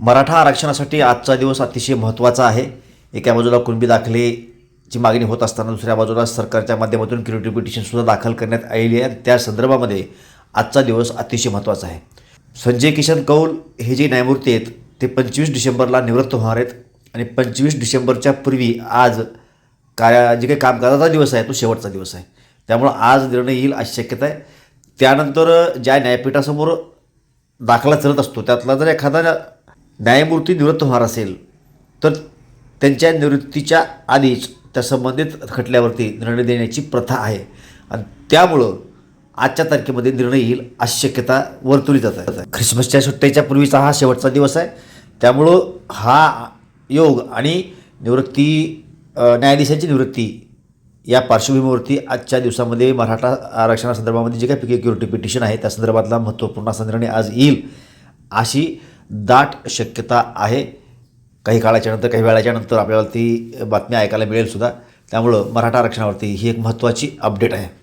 मराठा आरक्षणासाठी आजचा दिवस अतिशय महत्त्वाचा आहे. एका बाजूला कुणबी दाखलेची मागणी होत असताना दुसऱ्या बाजूला सरकारच्या माध्यमातून क्रिएटिव्ह पिटिशनसुद्धा दाखल करण्यात आलेली आहे. त्या संदर्भामध्ये आजचा दिवस अतिशय महत्त्वाचा आहे. संजय किशन कौल हे जे न्यायमूर्ती आहेत ते पंचवीस डिसेंबरला निवृत्त होणार आहेत आणि पंचवीस डिसेंबरच्या पूर्वी आज काय जे काही कामकाजाचा दिवस आहे तो शेवटचा दिवस आहे. त्यामुळं आज निर्णय येईल अशी शक्यता आहे. त्यानंतर ज्या न्यायपीठासमोर दाखला चालत असतो त्यातला जर एखादा न्यायमूर्ती निवृत्त होणार असेल तर त्यांच्या निवृत्तीच्या आधीच त्या संबंधित खटल्यावरती निर्णय देण्याची प्रथा आहे. आणि त्यामुळं आजच्या तारखेमध्ये निर्णय येईल अशी शक्यता वर्तवली जात आहे. ख्रिसमसच्या सुट्टीच्या पूर्वीचा हा शेवटचा दिवस आहे. त्यामुळं हा योग आणि निवृत्ती न्यायाधीशांची निवृत्ती या पार्श्वभूमीवरती आजच्या दिवसामध्ये मराठा आरक्षणासंदर्भामध्ये जे काही सिक्युरिटी पिटिशन आहे त्या संदर्भातला महत्त्वपूर्ण असा निर्णय आज येईल अशी दाट शक्यता आहे. काही काळाच्या नंतर काही वेळाच्या नंतर आपल्याला ती बातमी ऐकायला मिळेल सुद्धा. त्यामुळं मराठा आरक्षणावरती ही एक महत्त्वाची अपडेट आहे.